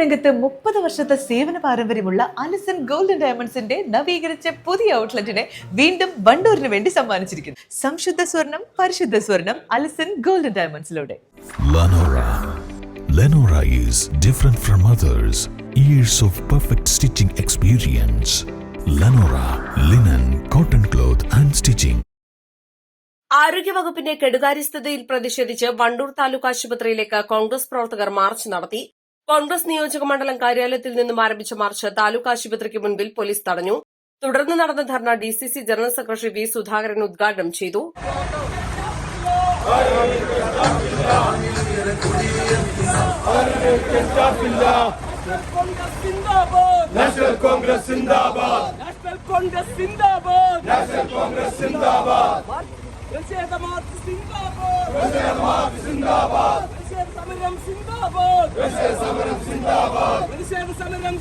രംഗത്ത് മുപ്പത് വർഷത്തെ സേവന പാരമ്പര്യമുള്ള അലിസൺ ഗോൾഡൻ ഡയമണ്ട്സിന്റെ നവീകരിച്ച പുതിയ ഔട്ട്ലെറ്റിനെ വീണ്ടും വണ്ടൂരിന് വേണ്ടി സമ്മാനിച്ചിരിക്കുന്നു സംശുദ്ധ സ്വർണം പരിശുദ്ധ സ്വർണം അലിസൺ ഗോൾഡൻ ഡയമണ്ട്സിലൂടെ Lenora. Lenora is different from others. Years of perfect stitching experience. Lenora linen, cotton cloth and stitching. ആരോഗ്യവകുപ്പിന്റെ കെടുകാര്യസ്ഥതയിൽ പ്രതിഷേധിച്ച് വണ്ടൂർ താലൂക്ക് ആശുപത്രിയിലേക്ക് കോൺഗ്രസ് പ്രവർത്തകർ മാർച്ച് നടത്തി കോൺഗ്രസ് നിയോജക മണ്ഡലം കാര്യാലയത്തിൽ നിന്നും ആരംഭിച്ച മാർച്ച് താലൂക്ക് ആശുപത്രിക്ക് മുൻപിൽ പോലീസ് തടഞ്ഞു. തുടർന്ന് നടന്ന ധർണ DCC general secretary V Sudhakaran ഉദ്ഘാടനം ചെയ്തു. നാഷണൽ കോൺഗ്രസ് സിന്ദാബാദ്. നാഷണൽ കോൺഗ്രസ് സിന്ദാബാദ്. നാഷണൽ കോൺഗ്രസ് സിന്ദാബാദ്. പ്രതിഷേധ മാർച്ച് സിന്ദാബാദ് പ്രതിഷേധമാർച്ച് സിന്ദാബാദ് പ്രതിഷേധ സമരം സിന്ദാബാദ് പ്രതിഷേധ സമരം സിന്ദാബാദ് പ്രതിഷേധ സമരം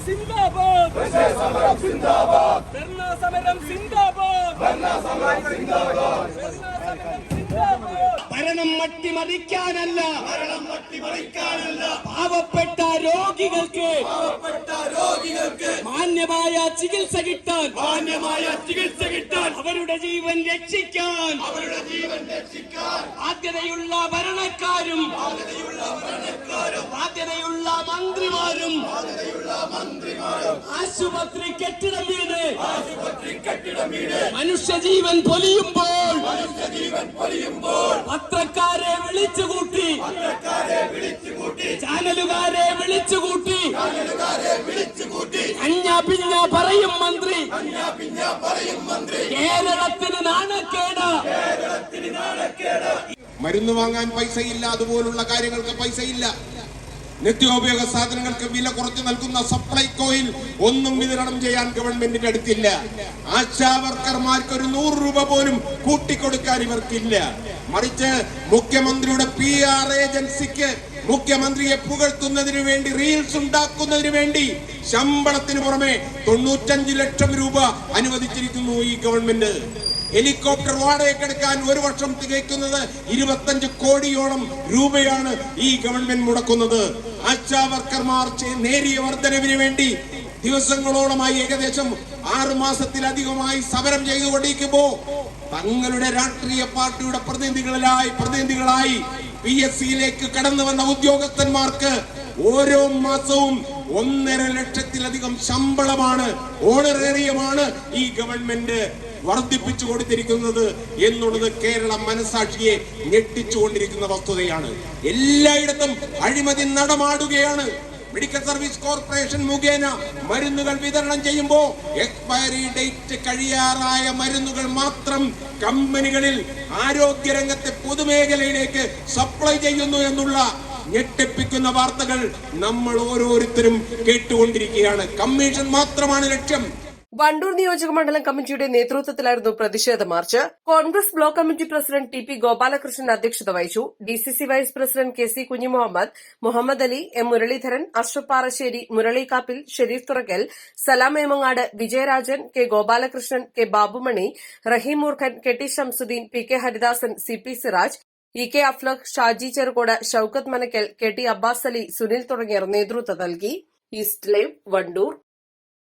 സിന്ദാബാദ്. സമരം സിന്ദാബാദ്. ധർണാ സമരം സിന്ദാബാദ്. ഭരണ ധർണാ സമരം സിന്ദാബാദ്. ഭരണം മട്ടിമറിക്കാനല്ല ഭരണം മട്ടിമറിക്കാനല്ല പാവപ്പെട്ട രോഗികൾക്ക് പാവപ്പെട്ട രോഗികൾക്ക് മാന്യമായ ചികിത്സ കിട്ടാൻ മാന്യമായ ചികിത്സ കിട്ടാൻ അവരുടെ ജീവൻ രക്ഷിക്കാൻ അവരുടെ ജീവൻ രക്ഷിക്കാൻ ബാധ്യതയുള്ള ഭരണക്കാരും ബാധ്യതയുള്ള മന്ത്രിമാരും ആശുപത്രി കെട്ടിടം വീട് മനുഷ്യജീവൻ പൊലിയുമ്പോൾ പത്രക്കാരെ വിളിച്ചുകൂട്ടി ചാനലുകാരെ വിളിച്ചുകൂട്ടി അഞ്ഞ പിഞ്ഞ പറയും മന്ത്രി അഞ്ഞ പിഞ്ഞ പറയും മന്ത്രി കേരളത്തിന് നാണക്കേട് കേരളത്തിന് നാണക്കേട് മരുന്ന് വാങ്ങാൻ പൈസയില്ല അതുപോലുള്ള കാര്യങ്ങൾക്ക് പൈസയില്ല. നിത്യോപയോഗ സാധനങ്ങൾക്ക് വില കുറച്ച് നൽകുന്ന സപ്ലൈകോയിൽ ഒന്നും വിതരണം ചെയ്യാൻ ഗവൺമെന്റിന്റെ അടുത്തില്ല. ആശാവർക്കർമാർക്ക് ഒരു നൂറ് രൂപ പോലും കൂട്ടിക്കൊടുക്കാൻ ഇവർക്കില്ല. മറിച്ച് മുഖ്യമന്ത്രിയുടെ പി ആർ ഏജൻസിക്ക് മുഖ്യമന്ത്രിയെ പുകഴ്ത്തുന്നതിന് വേണ്ടി റീൽസ് ഉണ്ടാക്കുന്നതിന് വേണ്ടി ശമ്പളത്തിന് പുറമെ തൊണ്ണൂറ്റഞ്ച് ലക്ഷം രൂപ അനുവദിച്ചിരിക്കുന്നു ഈ ഗവൺമെന്റ് ഹെലികോപ്റ്റർ വാടകയ്ക്കെടുക്കാൻ ഒരു വർഷം തികയ്ക്കുന്നത് ഇരുപത്തഞ്ച് കോടിയോളം രൂപയാണ് ഈ ഗവൺമെന്റ് മുടക്കുന്നത്. ആശാ വർക്കർമാർ നേരിയ വർധനവിന് വേണ്ടി ദിവസങ്ങളോളമായി ഏകദേശം ആറു മാസത്തിലധികമായി സമരം ചെയ്തുകൊണ്ടിരിക്കുമ്പോ തങ്ങളുടെ രാഷ്ട്രീയ പാർട്ടിയുടെ പ്രതിനിധികളിലായി പ്രതിനിധികളായി പി എസ് സിയിലേക്ക് കടന്നു വന്ന ഉദ്യോഗസ്ഥന്മാർക്ക് ഓരോ മാസവും ഒന്നര ലക്ഷത്തിലധികം ശമ്പളമാണ് ഓണറേറിയമാണ് ഈ ഗവൺമെന്റ്. വർദ്ധിപ്പിച്ചു കൊടുത്തിരിക്കുന്നത് എന്നുള്ളത് കേരള മനസാക്ഷിയെ ഞെട്ടിച്ചുകൊണ്ടിരിക്കുന്ന വസ്തുതയാണ്. എല്ലായിടത്തും അഴിമതി നടമാടുകയാണ്. മെഡിക്കൽ സർവീസ് കോർപ്പറേഷൻ മുഖേന മരുന്നുകൾ വിതരണം ചെയ്യുമ്പോൾ എക്സ്പയറി ഡേറ്റ് കഴിയാറായ മരുന്നുകൾ മാത്രം കമ്പനികളിൽ ആരോഗ്യരംഗത്തെ പൊതുമേഖലയിലേക്ക് സപ്ലൈ ചെയ്യുന്നു എന്നുള്ള ഞെട്ടിപ്പിക്കുന്ന വാർത്തകൾ നമ്മൾ ഓരോരുത്തരും കേട്ടുകൊണ്ടിരിക്കുകയാണ്. കമ്മീഷൻ മാത്രമാണ് ലക്ഷ്യം. വണ്ടൂർ നിയോജക മണ്ഡലം കമ്മിറ്റിയുടെ നേതൃത്വത്തിലായിരുന്നു പ്രതിഷേധ march. Congress block committee president T P Gopalakrishnan അധ്യക്ഷത വഹിച്ചു. DCC vice president K C Kunjimuhammad Muhammad Ali M Muraleedharan Ashraf Parassery Murali Kappil Shareef Thurakkal Salam Emangad Vijayarajan K Gopalakrishnan K Babumani Raheem Moorkhan K T Shamsudheen P K Haridasan C P Siraj E K Aflaq Shaji Cherukode Shoukath Manakkal K T Abbas Ali Sunil തുടങ്ങിയവർ നേതൃത്വം നൽകി. East live Wandoor.